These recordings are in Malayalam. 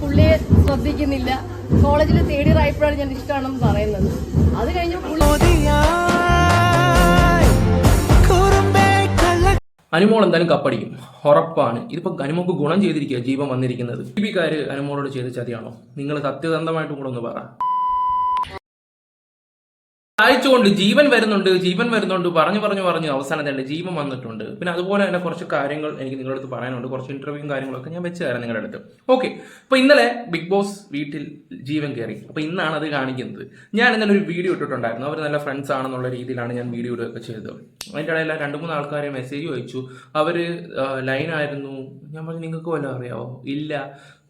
പുള്ളിയെ ശ്രദ്ധിക്കുന്നില്ല. കോളേജിൽ തേടി ആയപ്പോഴാണ് ഞാൻ ഇഷ്ടമാണെന്ന് പറയുന്നത്. അത് കഴിഞ്ഞ് അനുമോൾ എന്തായാലും കപ്പടിക്കും. ഉറപ്പാണ്. ഇതിപ്പോ അനുമോക്ക് ഗുണം ചെയ്തിരിക്കുക ജീവൻ വന്നിരിക്കുന്നത്. ദീപികാര് അനുമോളോട് ചെയ്ത ചതിയാണോ? നിങ്ങൾ സത്യസന്ധമായിട്ടും കൂടെ ഒന്ന് പറ. അയച്ചുകൊണ്ട് ജീവൻ വരുന്നുണ്ട് ജീവൻ വരുന്നുണ്ട് പറഞ്ഞു പറഞ്ഞു പറഞ്ഞു അവസാനം തന്നെ ജീവൻ വന്നിട്ടുണ്ട്. പിന്നെ അതുപോലെ തന്നെ കുറച്ച് കാര്യങ്ങൾ എനിക്ക് നിങ്ങളുടെ അടുത്ത് പറയാനുണ്ട്. കുറച്ച് ഇന്റർവ്യൂവും കാര്യങ്ങളൊക്കെ ഞാൻ വെച്ച് തരാം നിങ്ങളുടെ അടുത്ത്. ഓക്കെ അപ്പൊ ഇന്നലെ ബിഗ് ബോസ് വീട്ടിൽ ജീവൻ കയറി. അപ്പൊ ഇന്നാണ് അത് കാണിക്കുന്നത്. ഞാൻ ഇന്നലെ ഒരു വീഡിയോ ഇട്ടിട്ടുണ്ടായിരുന്നു. അവർ നല്ല ഫ്രണ്ട്സ് ആണെന്നുള്ള രീതിയിലാണ് ഞാൻ വീഡിയോ ഇടുകയൊക്കെ ചെയ്തത്. അതിന്റെ ഇടയിൽ രണ്ട് മൂന്ന് ആൾക്കാരെ മെസ്സേജ് അയച്ചു. അവർ ലൈനായിരുന്നു ഞാൻ പറഞ്ഞു നിങ്ങൾക്ക് വല്ലതും അറിയാവോ? ഇല്ല.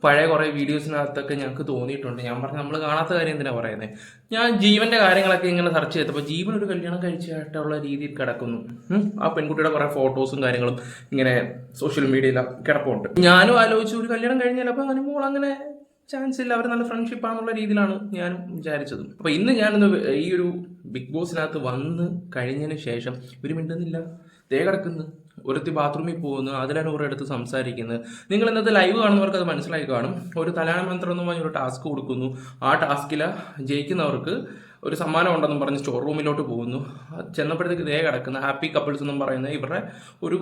പഴയ കുറേ വീഡിയോസിനകത്തൊക്കെ ഞങ്ങൾക്ക് തോന്നിയിട്ടുണ്ട്. ഞാൻ പറഞ്ഞു നമ്മൾ കാണാത്ത കാര്യം എന്തിനാണ് പറയുന്നത് ഞാൻ ജീവന്റെ കാര്യങ്ങളൊക്കെ ഇങ്ങനെ സെർച്ച് ചെയ്തപ്പോൾ ജീവൻ ഒരു കല്യാണം കഴിച്ചായിട്ടുള്ള രീതിയിൽ കിടക്കുന്നു. ആ പെൺകുട്ടിയുടെ കുറേ ഫോട്ടോസും കാര്യങ്ങളും ഇങ്ങനെ സോഷ്യൽ മീഡിയയിൽ കിടപ്പുണ്ട്. ഞാനും ആലോചിച്ചു ഒരു കല്യാണം കഴിഞ്ഞാൽ അപ്പോൾ മോൾ അങ്ങനെ ചാൻസ് ഇല്ല. അവർ നല്ല ഫ്രണ്ട്ഷിപ്പ് ആണെന്നുള്ള രീതിയിലാണ് ഞാനും വിചാരിച്ചത്. അപ്പൊ ഇന്ന് ഞാനിന്ന് ഈ ഒരു ബിഗ് ബോസിനകത്ത് വന്ന് കഴിഞ്ഞതിന് ശേഷം ഒരു മിണ്ടുന്നില്ല. ദേ കിടക്കുന്നു. ഒരുത്തി ബാത്റൂമിൽ പോകുന്നു അതിലാണ് സംസാരിക്കുന്നു സംസാരിക്കുന്നത്. നിങ്ങൾ ഇന്നത്തെ ലൈവ് കാണുന്നവർക്ക് അത് മനസ്സിലായി കാണും. ഒരു തലാന മന്ത്രം എന്ന് പറഞ്ഞൊരു ടാസ്ക് കൊടുക്കുന്നു. ആ ടാസ്കിൽ ജയിക്കുന്നവർക്ക് ഒരു സമ്മാനം ഉണ്ടെന്നും പറഞ്ഞ് സ്റ്റോർ റൂമിലോട്ട് പോകുന്നു. ചെന്നപ്പോഴത്തേക്ക് ദേ കിടക്കുന്ന. ഹാപ്പി കപ്പിൾസ് എന്നും പറയുന്നത് ഇവരുടെ ഒരു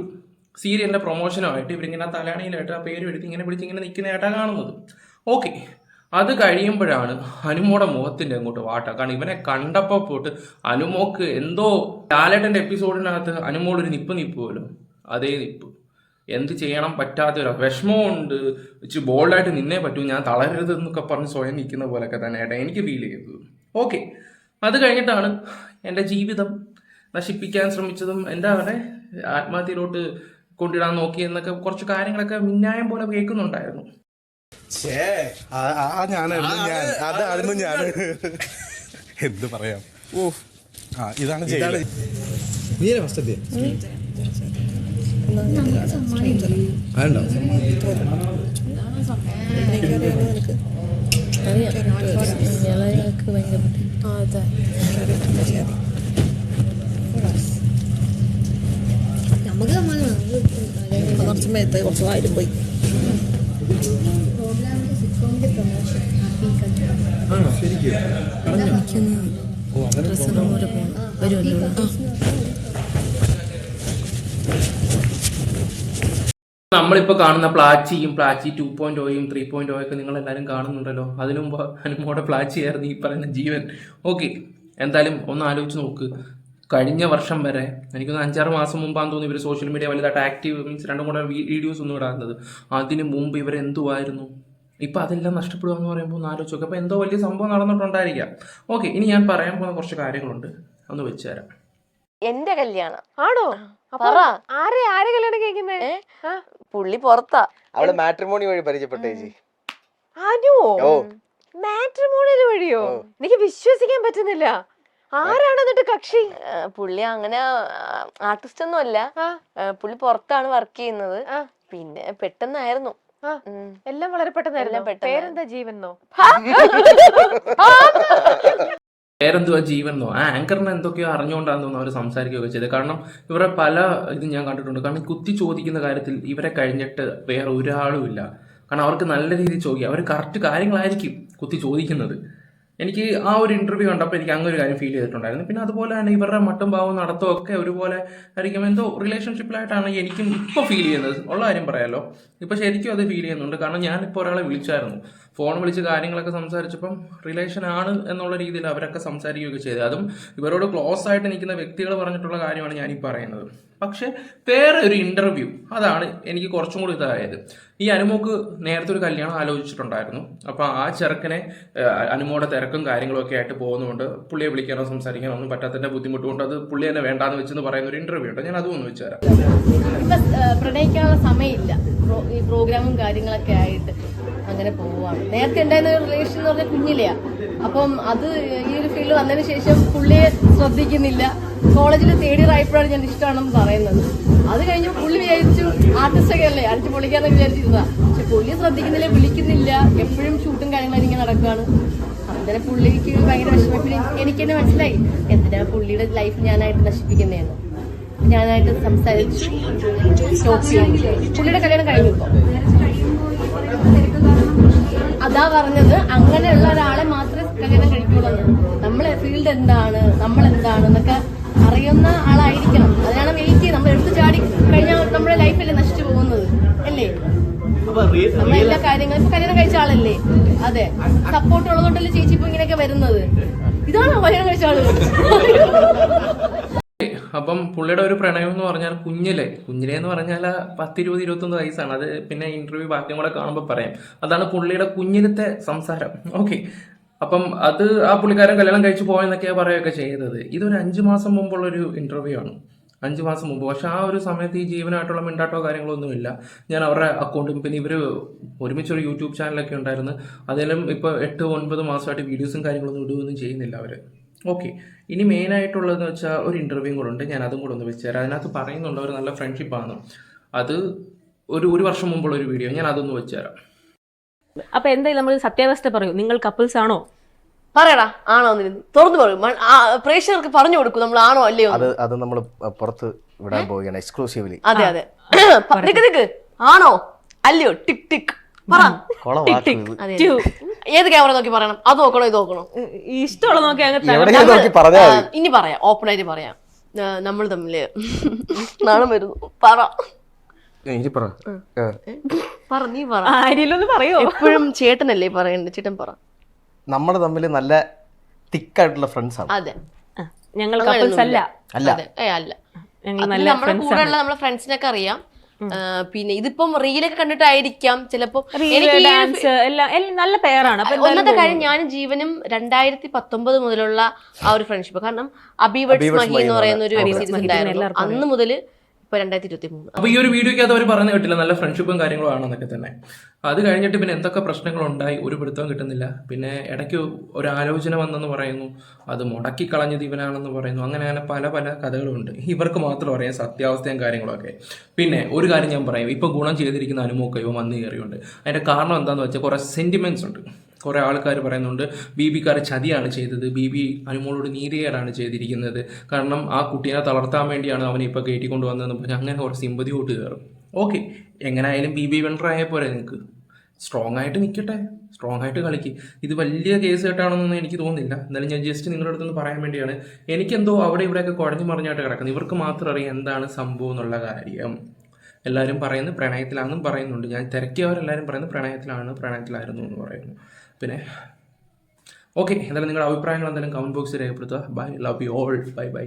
സീരിയലിന്റെ പ്രൊമോഷനുമായിട്ട് ഇവരിങ്ങനെ തലാണിയിലായിട്ട് ആ പേര് എടുത്ത് ഇങ്ങനെ പിടിച്ച് ഇങ്ങനെ നിൽക്കുന്നതായിട്ടാണ് കാണുന്നത്. ഓക്കെ അത് കഴിയുമ്പോഴാണ് അനുമോടെ മുഖത്തിന്റെ അങ്ങോട്ട് വാട്ട. കാരണം ഇവനെ കണ്ടപ്പോ പോട്ട് അനുമോക്ക് എന്തോ ലാലേട്ടന്റെ എപ്പിസോഡിനകത്ത് അനുമോൾ ഒരു നിപ്പ് നിൽപ്പുമല്ലോ അതേ നിപ്പ്. എന്ത് ചെയ്യണം പറ്റാത്തൊരു വിഷമമുണ്ട്. ഇച്ചിരി ബോൾഡായിട്ട് നിന്നേ പറ്റൂ. ഞാൻ തളരരുത് എന്നൊക്കെ പറഞ്ഞ് സ്വയം നിൽക്കുന്ന പോലെയൊക്കെ തന്നെയായിട്ട് എനിക്ക് ഫീൽ ചെയ്തത്. ഓക്കെ അത് കഴിഞ്ഞിട്ടാണ് എന്റെ ജീവിതം നശിപ്പിക്കാൻ ശ്രമിച്ചതും എന്താ പറയുക ആത്മഹത്യയിലോട്ട് കൊണ്ടിടാൻ നോക്കി എന്നൊക്കെ കുറച്ച് കാര്യങ്ങളൊക്കെ മിന്നായം പോലെ കേൾക്കുന്നുണ്ടായിരുന്നു. ആ- ആ ഞാനായിരുന്നു ഞാൻ. അത് ആയിരുന്നു ഞാൻ എന്ത് പറയാം. ഓ ആ ഇതാണ് നീയല്ലേ ഫസ്റ്റ് എത്തിയ? അതുണ്ടോ നമുക്ക് സമ്മതമാണ് കുറച്ച് മേത്ത് കുറച്ച് വായിലും പോയി. നമ്മളിപ്പോൾ കാണുന്ന പ്ലാച്ചിയും പ്ലാച്ചി ടു പോയിന്റ് ഓയും ത്രീ പോയിന്റ് ഓയൊക്കെ നിങ്ങൾ എല്ലാവരും കാണുന്നുണ്ടല്ലോ. അതിനുമ്പോ മുമ്പ് അനുമോടെ പ്ലാച്ചിയായിരുന്നു ഈ പറയുന്ന ജീവൻ. ഓക്കെ എന്തായാലും ഒന്ന് ആലോചിച്ച് നോക്ക്. കഴിഞ്ഞ വർഷം വരെ എനിക്കൊന്ന് അഞ്ചാറ് മാസം മുമ്പാന്ന് തോന്നുന്നു ഇവർ സോഷ്യൽ മീഡിയ വലുതായിട്ട് ആക്റ്റീവ് മീൻസ് രണ്ടും കൂടെ വീഡിയോസ് ഒന്നും ഇടാറുന്നത് അതിന് മുമ്പ് ഇവർ എന്തുവായിരുന്നു? ഇപ്പം അതെല്ലാം നഷ്ടപ്പെടുക എന്ന് പറയുമ്പോൾ ഒന്ന് ആലോചിച്ച് നോക്കുക അപ്പോൾ എന്തോ വലിയ സംഭവം നടന്നിട്ടുണ്ടായിരിക്കാം. ഓക്കെ ഇനി ഞാൻ പറയാൻ പോകുന്ന കുറച്ച് കാര്യങ്ങളുണ്ട്. ഒന്ന് വെച്ച് തരാം. എന്റെ കല്യാണം. ആണോ? ആരെ ആരെ കല്യാണം കേൾക്കുന്നേ പുള്ളി പുറത്താ. അവൾ മാട്രിമോണി വഴി പരിചയപ്പെട്ടേജി അനു വഴിയോ? എനിക്ക് വിശ്വസിക്കാൻ പറ്റുന്നില്ല. ആരാണ് എന്നിട്ട് കക്ഷി? പുള്ളി അങ്ങനെ ആർട്ടിസ്റ്റ് ഒന്നും അല്ല. പുള്ളി പുറത്താണ് വർക്ക് ചെയ്യുന്നത്. പിന്നെ പെട്ടെന്നായിരുന്നു. എല്ലാം വളരെ പെട്ടെന്നായിരുന്നു. പേരെന്താ ജീവനോ പേരെന്തുവാ ജീവനോ ആ ആങ്കറിനെ എന്തൊക്കെയോ അറിഞ്ഞുകൊണ്ടാന്ന് തോന്നുന്നു അവർ സംസാരിക്കുകയൊക്കെ ചെയ്തത്. കാരണം ഇവരെ പല ഇത് ഞാൻ കണ്ടിട്ടുണ്ട്. കാരണം കുത്തി ചോദിക്കുന്ന കാര്യത്തിൽ ഇവരെ കഴിഞ്ഞിട്ട് വേറെ ഒരാളും ഇല്ല. കാരണം അവർക്ക് നല്ല രീതിയിൽ ചോദിക്കുക അവർ കറക്റ്റ് കാര്യങ്ങളായിരിക്കും കുത്തി ചോദിക്കുന്നത്. എനിക്ക് ആ ഒരു ഇന്റർവ്യൂ കണ്ടപ്പോൾ എനിക്ക് അങ്ങനെ ഒരു കാര്യം ഫീൽ ചെയ്തിട്ടുണ്ടായിരുന്നു. പിന്നെ അതുപോലെ തന്നെ ഇവരുടെ മട്ടും ഭാവവും നടത്തവും ഒക്കെ ഒരുപോലെ ആയിരിക്കും. എന്തോ റിലേഷൻഷിപ്പിലായിട്ടാണ് എനിക്കും ഇപ്പോൾ ഫീൽ ചെയ്യുന്നത്. ഉള്ള കാര്യം പറയാമല്ലോ ഇപ്പോൾ ശരിക്കും അത് ഫീൽ ചെയ്യുന്നുണ്ട്. കാരണം ഞാനിപ്പോൾ ഒരാളെ വിളിച്ചായിരുന്നു. ഫോൺ വിളിച്ച് കാര്യങ്ങളൊക്കെ സംസാരിച്ചപ്പം റിലേഷൻ ആണ് എന്നുള്ള രീതിയിൽ അവരൊക്കെ സംസാരിക്കുകയൊക്കെ ചെയ്തത് അതും ഇവരോട് ക്ലോസ് ആയിട്ട് നിൽക്കുന്ന വ്യക്തികൾ പറഞ്ഞിട്ടുള്ള കാര്യമാണ് ഞാനീ പറയുന്നത്. പക്ഷെ വേറെ ഒരു ഇന്റർവ്യൂ അതാണ് എനിക്ക് കുറച്ചും കൂടി ഇതായത്. ഈ അനുമോക്ക് നേരത്തെ ഒരു കല്യാണം ആലോചിച്ചിട്ടുണ്ടായിരുന്നു. അപ്പൊ ആ ചെറുക്കനെ അനുമോടെ തിരക്കും കാര്യങ്ങളും ഒക്കെ ആയിട്ട് പോകുന്നതുകൊണ്ട് പുള്ളിയെ വിളിക്കാനോ സംസാരിക്കാനോ ഒന്നും പറ്റാത്തതിന്റെ ബുദ്ധിമുട്ട് കൊണ്ട് അത് പുള്ളി തന്നെ വേണ്ടാന്ന് വെച്ചെന്ന് പറയുന്ന ഒരു ഇന്റർവ്യൂ ഉണ്ട് ഞാൻ അതും ഒന്ന് വെച്ചുതരാം പ്രണയിക്കാനുള്ള സമയമില്ല. ഈ പ്രോഗ്രാമും കാര്യങ്ങളൊക്കെ ആയിട്ട്. അങ്ങനെ പോവാണ് നേരത്തെ ഉണ്ടായിരുന്ന ഒരു റിലേഷൻ എന്ന് പറഞ്ഞാൽ കുഞ്ഞിലെയാ. അപ്പം അത് ഈ ഒരു ഫീൽഡ് വന്നതിന് ശേഷം പുള്ളിയെ ശ്രദ്ധിക്കുന്നില്ല. കോളേജിൽ തേടി റായപ്പോഴാണ് ഞാൻ ഇഷ്ടമാണെന്ന് പറയുന്നത്. അത് കഴിഞ്ഞ് പുള്ളി വിചാരിച്ചു ആർട്ടിസ്റ്റൊക്കെ അല്ലേ അടിച്ചു പൊളിക്കാന്നൊക്കെ വിചാരിച്ചിരുന്നതാ. പക്ഷെ പുള്ളിയെ ശ്രദ്ധിക്കുന്നില്ല വിളിക്കുന്നില്ല. എപ്പോഴും ഷൂട്ടും കാര്യങ്ങളും ഇങ്ങനെ നടക്കുകയാണ്. അങ്ങനെ പുള്ളിക്ക് ഭയങ്കര വിഷമം പിന്നെ എനിക്ക് തന്നെ മനസ്സിലായി. എന്തിനാ പുള്ളിയുടെ ലൈഫ് ഞാനായിട്ട് നശിപ്പിക്കുന്നതെന്ന്. ഞാനായിട്ട് സംസാരിച്ചു പുള്ളിയുടെ കല്യാണം കഴിഞ്ഞു ഇപ്പൊ. അതാ പറഞ്ഞത് അങ്ങനെയുള്ള ഒരാളെ മാത്രമേ കല്യാണം കഴിക്കുള്ളൂ നമ്മളെ ഫീൽഡ് എന്താണ് നമ്മൾ എന്താണ് എന്നൊക്കെ അറിയുന്ന ആളായിരിക്കണം. അതിനാണ് വെയിറ്റ് ചെയ്ത് നമ്മൾ എടുത്തു ചാടി കഴിഞ്ഞാൽ നമ്മുടെ ലൈഫല്ലേ നശിച്ചു പോകുന്നത് അല്ലേ? നമ്മൾ എല്ലാ കാര്യങ്ങളും ഇപ്പൊ കല്യാണം കഴിച്ച ആളല്ലേ? അതെ. സപ്പോർട്ട് ഉള്ളതുകൊണ്ടല്ലേ ചേച്ചി ഇപ്പൊ ഇങ്ങനെയൊക്കെ വരുന്നത്? ഇതാണോ കല്യാണം കഴിച്ച ആൾ? അപ്പം പുള്ളിയുടെ ഒരു പ്രണയം എന്ന് പറഞ്ഞാൽ കുഞ്ഞിലെ കുഞ്ഞിലെ എന്ന് പറഞ്ഞാൽ പത്തിരുപത് ഇരുപത്തൊന്ന് വയസ്സാണ്. അത് പിന്നെ ഇന്റർവ്യൂ ബാക്കിയും കൂടെ കാണുമ്പോൾ പറയാം. അതാണ് പുള്ളിയുടെ കുഞ്ഞിലത്തെ സംസാരം. ഓക്കെ അപ്പം അത് ആ പുള്ളിക്കാരൻ കല്യാണം കഴിച്ചു പോയെന്നൊക്കെയാണ് പറയുകയൊക്കെ ചെയ്തത്. ഇതൊരു അഞ്ച് മാസം മുമ്പുള്ള ഒരു ഇന്റർവ്യൂ ആണ്. അഞ്ച് മാസം മുമ്പ്. പക്ഷെ ആ ഒരു സമയത്ത് ഈ ജീവനായിട്ടുള്ള മിണ്ടാട്ടോ കാര്യങ്ങളൊന്നുമില്ല. ഞാൻ അവരുടെ അക്കൗണ്ടും പിന്നെ ഇവർ ഒരുമിച്ചൊരു യൂട്യൂബ് ചാനലൊക്കെ ഉണ്ടായിരുന്നു. അതിലും ഇപ്പോൾ എട്ട് ഒൻപത് മാസമായിട്ട് വീഡിയോസും കാര്യങ്ങളൊന്നും ഇടുകയൊന്നും ചെയ്യുന്നില്ല അവർ ഓക്കെ ഇനി മെയിൻ ആയിട്ടുള്ളതെന്ന് വെച്ചാൽ ഒരു ഇന്റർവ്യൂ കൂടെ ഉണ്ട്. ഞാൻ അതും കൂടെ ഒന്ന് വെച്ച് തരാം. അതിനകത്ത് പറയുന്നുണ്ട് ഒരു നല്ല ഫ്രണ്ട്ഷിപ്പാണ് അത് ഒരു ഒരു വർഷം മുമ്പുള്ള ഒരു വീഡിയോ ഞാൻ അതൊന്ന് വെച്ച് തരാം. അപ്പൊ എന്തായാലും നമ്മൾ സത്യാവസ്ഥ പറയൂ. നിങ്ങൾ കപ്പിൾസ് ആണോ? പറയടാ ആണോ എന്ന് തുറന്നു പറയും. പ്രേക്ഷകർക്ക് പറഞ്ഞു കൊടുക്കും. നമ്മൾ ആണോ അല്ലയോ അത് അത് നമ്മൾ പുറത്ത് വിടാൻ പോവുകയാണ് എക്സ്ക്ലൂസീവ്ലി അതെ അതെ. പ- നിക്ക് നിക്ക്. ആണോ? അല്ലയോ? Tick tick. പറ. ഏത് ക്യാമറ നോക്കി പറയണം? അത് നോക്കണോ ഇത് നോക്കണോ? ഇഷ്ടമുള്ള നോക്കി അങ്ങ് നോക്കി പറഞ്ഞാൽ മതി. ഇനി പറയാം. ഓപ്പൺ ആയിട്ട് പറയാം. നമ്മൾ തമ്മിൽ. നാണം വരുന്നു. പറ. ഇനി പറ. പറ നീ പറ. ആര്യയിലൊന്ന് പറയോ? എപ്പോഴും ചേട്ടനല്ലേ പറയണ്ട? ചേട്ടൻ പറ. നമ്മൾ തമ്മിൽ നല്ല തിക്കായിട്ടുള്ള ഫ്രണ്ട്സ് ആണ്. അതെ. ഞങ്ങൾ കപ്പിൾസ് അല്ല. അല്ല. അതെ. ഏ അല്ല. ഞങ്ങൾ അത് നല്ല നമ്മുടെ ഫ്രണ്ട്സ് കൂടെ ഉള്ള നമ്മുടെ ഫ്രണ്ട്സിനൊക്കെ അറിയാം. പിന്നെ ഇതിപ്പം റീലൊക്കെ കണ്ടിട്ടായിരിക്കാം. ചിലപ്പോ എനിക്ക് ഡാൻസ് എല്ലാം എല്ലാം നല്ല പേരാണ് ഒന്നത്തെ കാര്യം ഞാനും ജീവനും രണ്ടായിരത്തി പത്തൊമ്പത് മുതലുള്ള ആ ഒരു ഫ്രണ്ട്ഷിപ്പ് കാരണം അബിവട്സ് മഹി എന്ന് പറയുന്ന ഒരു വെബ് സീരീസ് ഉണ്ടായിരുന്നു. അന്ന് മുതൽ ഇപ്പൊ രണ്ടായിരത്തി ഇരുപത്തി മൂന്ന് അപ്പൊ ഈ ഒരു വീഡിയോയ്ക്ക് അവർ പറഞ്ഞു കിട്ടില്ല. നല്ല ഫ്രണ്ട്ഷിപ്പും കാര്യങ്ങളും ആണെന്നൊക്കെ തന്നെ. അത് കഴിഞ്ഞിട്ട് പിന്നെ എന്തൊക്കെ പ്രശ്നങ്ങൾ ഉണ്ടായി ഒരു പിടുത്തവും കിട്ടുന്നില്ല. പിന്നെ ഇടയ്ക്ക് ഒരു ആലോചന വന്നെന്ന് പറയുന്നു. അത് മുടക്കി കളഞ്ഞത് ഇവനാണെന്ന് പറയുന്നു. അങ്ങനെ അങ്ങനെ പല പല കഥകളുണ്ട്. ഇവർക്ക് മാത്രം അറിയാം സത്യാവസ്ഥയും കാര്യങ്ങളൊക്കെ. പിന്നെ ഒരു കാര്യം ഞാൻ പറയും. ഇപ്പൊ ഗുണം ചെയ്തിരിക്കുന്ന അനുമോക്ക വന്നു കയറിയുണ്ട്. അതിന്റെ കാരണം എന്താണെന്ന് വെച്ചാൽ കുറെ സെന്റിമെന്റ്സ് ഉണ്ട്. കുറേ ആൾക്കാർ പറയുന്നുണ്ട് ബി ബിക്കാർ ചതിയാണ് ചെയ്തത് ബി ബി അനുമോളോട് നീതികേടാണ് ചെയ്തിരിക്കുന്നത്. കാരണം ആ കുട്ടീനെ തളർത്താൻ വേണ്ടിയാണ് അവനെ ഇപ്പോൾ കയറ്റിക്കൊണ്ട് വന്നതെന്ന് പറഞ്ഞാൽ അങ്ങനെ കുറച്ച് സിമ്പതി തൊട്ട് കയറും. ഓക്കെ എങ്ങനെയായാലും ബി ബി വെണ്ടറായ പോലെ നിങ്ങൾക്ക് സ്ട്രോങ് ആയിട്ട് നിൽക്കട്ടെ സ്ട്രോങ് ആയിട്ട് കളിക്ക്. ഇത് വലിയ കേസ് കേട്ടാണെന്നൊന്നും എനിക്ക് തോന്നുന്നില്ല. എന്നാലും ഞാൻ ജസ്റ്റ് നിങ്ങളുടെ അടുത്തൊന്ന് പറയാൻ വേണ്ടിയാണ്. എനിക്കെന്തോ അവിടെ ഇവിടെയൊക്കെ കുഴഞ്ഞു മറിഞ്ഞായിട്ട് കിടക്കുന്നത്. ഇവർക്ക് മാത്രം അറിയാം എന്താണ് സംഭവം എന്നുള്ള കാര്യം. എല്ലാവരും പറയുന്നത് പ്രണയത്തിലാണെന്നും പറയുന്നുണ്ട്. ഞാൻ തിരക്കിയവരെല്ലാവരും പറയുന്നത് പ്രണയത്തിലാണ് പ്രണയത്തിലായിരുന്നു എന്ന് പറയുന്നു. പിന്നെ ഓക്കെ എന്തായാലും നിങ്ങളുടെ അഭിപ്രായങ്ങൾ എന്തായാലും കമന്റ് ബോക്സിൽ രേഖപ്പെടുത്തുക. Bye love you all bye bye